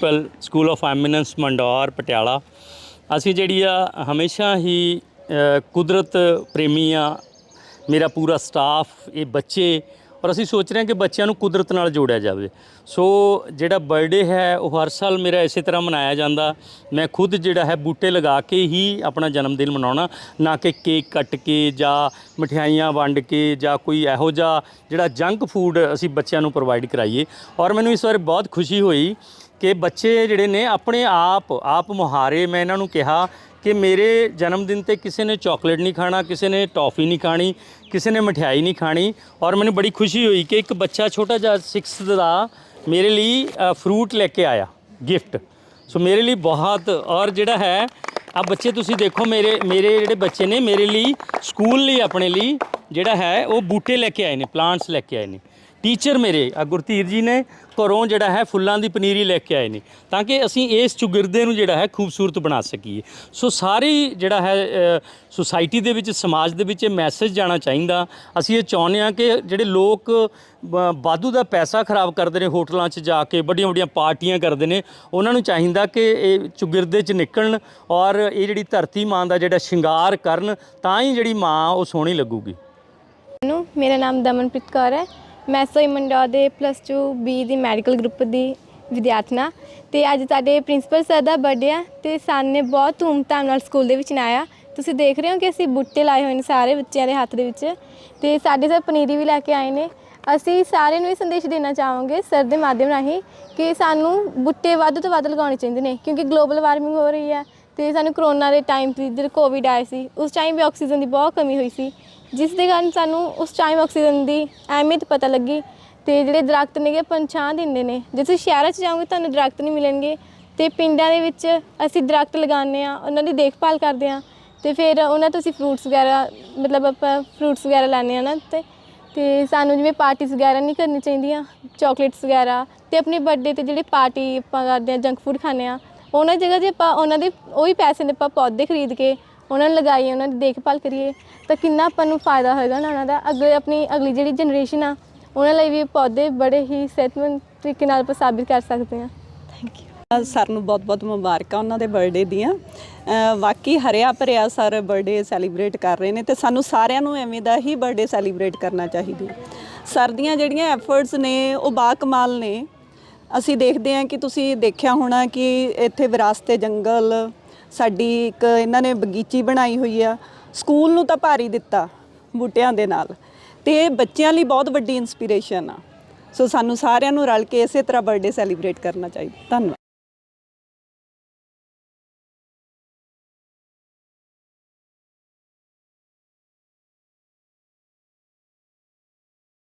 Principal school of eminence Mandaur Patiala ਅਸੀਂ ਜਿਹੜੀ ਆ, ਹਮੇਸ਼ਾ ਹੀ ਕੁਦਰਤ ਪ੍ਰੇਮੀ ਆ, ਮੇਰਾ ਪੂਰਾ ਸਟਾਫ ਇਹ ਬੱਚੇ, ਔਰ ਅਸੀਂ ਸੋਚ ਰਹੇ ਹਾਂ ਕਿ ਬੱਚਿਆਂ ਨੂੰ ਕੁਦਰਤ ਨਾਲ ਜੋੜਿਆ ਜਾਵੇ। ਸੋ ਜਿਹੜਾ ਬਰਥਡੇ ਹੈ, ਉਹ ਹਰ ਸਾਲ ਮੇਰਾ ਇਸੇ ਤਰ੍ਹਾਂ ਮਨਾਇਆ ਜਾਂਦਾ। ਮੈਂ ਖੁਦ ਜਿਹੜਾ ਹੈ, ਬੂਟੇ ਲਗਾ ਕੇ ਹੀ ਆਪਣਾ ਜਨਮ ਦਿਨ ਮਨਾਉਣਾ। ਨਾ ਕਿ ਕੇਕ ਕੱਟ ਕੇ ਜਾਂ ਮਠਿਆਈਆਂ ਵੰਡ ਕੇ ਜਾਂ ਕੋਈ ਇਹੋ ਜਿਹਾ ਜਿਹੜਾ ਜੰਕ ਫੂਡ ਅਸੀਂ ਬੱਚਿਆਂ ਨੂੰ ਪ੍ਰੋਵਾਈਡ ਕਰਾਈਏ। ਔਰ ਮੈਨੂੰ ਇਸ ਵਾਰ ਬਹੁਤ ਖੁਸ਼ੀ ਹੋਈ ਕਿ ਬੱਚੇ ਜਿਹੜੇ ਨੇ ਆਪਣੇ ਆਪ ਆਪ ਮੁਹਾਰੇ ਮੈਂ ਇਹਨਾਂ ਨੂੰ ਕਿਹਾ ਕਿ ਮੇਰੇ ਜਨਮ ਦਿਨ ਤੇ ਕਿਸੇ ਨੇ ਚਾਕਲੇਟ ਨਹੀਂ ਖਾਣਾ, ਕਿਸੇ ਨੇ ਟੌਫੀ ਨਹੀਂ ਖਾਣੀ, ਕਿਸੇ ਨੇ ਮਠਿਆਈ ਨਹੀਂ ਖਾਣੀ ਔਰ ਮੈਨੂੰ ਬੜੀ ਖੁਸ਼ੀ ਹੋਈ ਕਿ ਇੱਕ ਬੱਚਾ ਛੋਟਾ ਜਿਹਾ 6th ਦਾ ਮੇਰੇ ਲਈ ਫਰੂਟ ਲੈ ਕੇ ਆਇਆ ਗਿਫਟ ਸੋ ਮੇਰੇ ਲਈ ਬਹੁਤ ਔਰ ਜਿਹੜਾ ਹੈ, ਆ ਬੱਚੇ ਤੁਸੀਂ ਦੇਖੋ ਮੇਰੇ ਮੇਰੇ ਜਿਹੜੇ ਬੱਚੇ ਨੇ ਮੇਰੇ ਲਈ ਸਕੂਲ ਲਈ ਆਪਣੇ ਲਈ ਜਿਹੜਾ ਹੈ ਉਹ ਬੂਟੇ ਲੈ ਕੇ ਆਏ ਨੇ ਪਲਾਂਟਸ ਲੈ ਕੇ ਆਏ ਨੇ। ਟੀਚਰ ਮੇਰੇ ਆ ਗੁਰਧੀਰ ਜੀ ਨੇ ਘਰੋਂ ਜਿਹੜਾ ਹੈ ਫੁੱਲਾਂ ਦੀ ਪਨੀਰੀ ਲੈ ਕੇ ਆਏ ਨੇ, ਤਾਂ ਕਿ ਅਸੀਂ ਇਸ ਚੁਗਿਰਦੇ ਨੂੰ ਜਿਹੜਾ ਹੈ ਖੂਬਸੂਰਤ ਬਣਾ ਸਕੀਏ। ਸੋ ਸਾਰੀ ਜਿਹੜਾ ਹੈ ਸੁਸਾਇਟੀ ਦੇ ਵਿੱਚ, ਸਮਾਜ ਦੇ ਵਿੱਚ ਇਹ ਮੈਸੇਜ ਜਾਣਾ ਚਾਹੀਦਾ। ਅਸੀਂ ਇਹ ਚਾਹੁੰਦੇ ਹਾਂ ਕਿ ਜਿਹੜੇ ਲੋਕ, ਬ- ਵਾਧੂ ਦਾ ਪੈਸਾ ਖਰਾਬ ਕਰਦੇ ਨੇ ਹੋਟਲਾਂ 'ਚ ਜਾ ਕੇ ਵੱਡੀਆਂ ਵੱਡੀਆਂ ਪਾਰਟੀਆਂ ਕਰਦੇ ਨੇ, ਉਹਨਾਂ ਨੂੰ ਚਾਹੀਦਾ ਕਿ ਇਹ ਚੁਗਿਰਦੇ 'ਚ ਨਿਕਲਣ ਔਰ ਇਹ ਜਿਹੜੀ ਧਰਤੀ ਮਾਂ ਦਾ ਜਿਹੜਾ ਸ਼ਿੰਗਾਰ ਕਰਨ, ਤਾਂ ਹੀ ਜਿਹੜੀ ਮਾਂ ਉਹ ਸੋਹਣੀ ਲੱਗੂਗੀ। ਮੇਰਾ ਨਾਮ ਦਮਨਪ੍ਰੀਤ ਕੌਰ ਹੈ। ਮੈਂ ਸੋਈ ਮੰਡੋ ਦੇ ਪਲੱਸ 2 ਬੀ ਦੀ ਮੈਡੀਕਲ ਗਰੁੱਪ ਦੀ ਵਿਦਿਆਰਥਣਾ। ਤੇ ਅੱਜ ਸਾਡੇ ਪ੍ਰਿੰਸੀਪਲ ਸਰ ਦਾ ਬਰਥਡੇ ਆ ਤੇ ਸਰ ਨੇ ਬਹੁਤ ਧੂਮਧਾਮ ਨਾਲ ਸਕੂਲ ਦੇ ਵਿੱਚ ਮਨਾਇਆ ਤੁਸੀਂ ਦੇਖ ਰਹੇ ਹੋ ਕਿ ਅਸੀਂ ਬੁੱਟੇ ਲਾਏ ਹੋਏ ਨੇ ਸਾਰੇ ਬੱਚਿਆਂ ਦੇ ਹੱਥ ਦੇ ਵਿੱਚ। ਤੇ ਸਾਡੇ ਸਰ ਪਨੀਰੀ ਵੀ ਲੈ ਕੇ ਆਏ ਨੇ। ਅਸੀਂ ਸਾਰਿਆਂ ਨੂੰ ਇਹ ਸੰਦੇਸ਼ ਦੇਣਾ ਚਾਹਾਂਗੇ ਸਰ ਦੇ ਮਾਧਿਅਮ ਰਾਹੀਂ ਕਿ ਸਾਨੂੰ ਬੁੱਟੇ ਵੱਧ ਤੋਂ ਵੱਧ ਲਗਾਉਣੇ ਚਾਹੀਦੇ ਨੇ, ਕਿਉਂਕਿ ਗਲੋਬਲ ਵਾਰਮਿੰਗ ਹੋ ਰਹੀ ਹੈ ਤੇ ਸਾਨੂੰ ਕਰੋਨਾ ਦੇ ਟਾਈਮ ਤੇ ਜਦੋਂ ਕੋਵਿਡ ਆਇਆ ਸੀ, ਉਸ ਟਾਈਮ ਵੀ ਆਕਸੀਜਨ ਦੀ ਬਹੁਤ ਕਮੀ ਹੋਈ ਸੀ। ਜਿਸ ਦੇ ਕਾਰਨ ਸਾਨੂੰ ਉਸ ਟਾਈਮ ਆਕਸੀਜਨ ਦੀ ਅਹਿਮੀਅਤ ਪਤਾ ਲੱਗੀ ਤੇ ਜਿਹੜੇ ਦਰਖਤ ਨੇਗੇ ਆਪਾਂ ਦਿੰਦੇ ਨੇ। ਜੇ ਤੁਸੀਂ ਸ਼ਹਿਰਾਂ 'ਚ ਜਾਓਗੇ ਤੁਹਾਨੂੰ ਦਰਖਤ ਨਹੀਂ ਮਿਲਣਗੇ ਤੇ ਪਿੰਡਾਂ ਦੇ ਵਿੱਚ ਅਸੀਂ ਦਰਖਤ ਲਗਾਉਂਦੇ ਆ ਉਹਨਾਂ ਦੀ ਦੇਖਭਾਲ ਕਰਦੇ ਆ ਤੇ ਫਿਰ ਉਹਨਾਂ ਤੋਂ ਅਸੀਂ ਫਰੂਟਸ ਵਗੈਰਾ, ਮਤਲਬ ਆਪਾਂ ਫਰੂਟਸ ਵਗੈਰਾ ਲੈਂਦੇ ਆ ਨਾ ਤੇ ਤੇ ਸਾਨੂੰ ਜਿਵੇਂ ਪਾਰਟੀਆਂ ਵਗੈਰਾ ਨਹੀਂ ਕਰਨੀ ਚਾਹੀਦੀਆਂ ਚਾਕਲੇਟਸ ਵਗੈਰਾ ਤੇ ਆਪਣੇ ਬਰਥਡੇ ਤੇ ਜਿਹੜੇ ਪਾਰਟੀ ਆਪਾਂ ਕਰਦੇ ਆ ਜੰਕ ਫੂਡ ਖਾਂਦੇ ਆ ਉਹਨਾਂ ਜਗ੍ਹਾ 'ਤੇ ਆਪਾਂ ਉਹਨਾਂ ਦੇ, ਉਹੀ ਪੈਸੇ ਦੇ ਆਪਾਂ ਪੌਦੇ ਖਰੀਦ ਕੇ ਉਹਨਾਂ ਨੂੰ ਲਗਾਈਏ ਉਹਨਾਂ ਦੀ ਦੇਖਭਾਲ ਕਰੀਏ ਤਾਂ ਕਿੰਨਾ ਆਪਾਂ ਨੂੰ ਫਾਇਦਾ ਹੋਏਗਾ ਨਾ ਉਹਨਾਂ ਦਾ। ਅੱਗੇ ਆਪਣੀ ਅਗਲੀ ਜਿਹੜੀ ਜਨਰੇਸ਼ਨ ਆ ਉਹਨਾਂ ਲਈ ਵੀ ਪੌਦੇ ਬੜੇ ਹੀ ਸਿਹਤਮੰਦ ਤਰੀਕੇ ਨਾਲ ਆਪਾਂ ਸਾਬਿਤ ਕਰ ਸਕਦੇ ਹਾਂ। ਥੈਂਕ ਯੂ ਸਰ ਨੂੰ ਬਹੁਤ-ਬਹੁਤ ਮੁਬਾਰਕਾਂ ਉਹਨਾਂ ਦੇ ਬਰਥਡੇ ਦੀਆਂ। ਅ, ਹਰਿਆ ਭਰਿਆ ਸਰ ਬਰਥਡੇ ਸੈਲੀਬ੍ਰੇਟ ਕਰ ਰਹੇ ਨੇ ਤੇ ਸਾਨੂੰ ਸਾਰਿਆਂ ਨੂੰ ਐਵੇਂ ਦਾ ਹੀ ਬਰਥਡੇ ਸੈਲੀਬ੍ਰੇਟ ਕਰਨਾ ਚਾਹੀਦਾ ਸਰ ਦੀਆਂ ਜਿਹੜੀਆਂ ਐਫਰਟਸ ਨੇ ਉਹ ਬਾ ਕਮਾਲ ਨੇ। ਅਸੀਂ ਦੇਖਦੇ ਹਾਂ ਕਿ ਤੁਸੀਂ ਦੇਖਿਆ ਹੋਣਾ ਕਿ ਇੱਥੇ ਵਿਰਾਸਤੇ ਜੰਗਲ ਸਾਡੀ ਇੱਕ ਇਹਨਾਂ ਨੇ ਬਗੀਚੀ ਬਣਾਈ ਹੋਈ ਆ। ਸਕੂਲ ਨੂੰ ਤਾਂ ਭਾਰੀ ਦਿੱਤਾ ਬੂਟਿਆਂ ਦੇ ਨਾਲ। ਤੇ ਇਹ ਬੱਚਿਆਂ ਲਈ ਬਹੁਤ ਵੱਡੀ ਇਨਸਪੀਰੇਸ਼ਨ ਆ। ਸੋ ਸਾਨੂੰ ਸਾਰਿਆਂ ਨੂੰ ਰਲ ਕੇ ਇਸੇ ਤਰ੍ਹਾਂ ਬਰਥਡੇ ਸੈਲੀਬ੍ਰੇਟ ਕਰਨਾ ਚਾਹੀਦਾ। ਧੰਨਵਾਦ।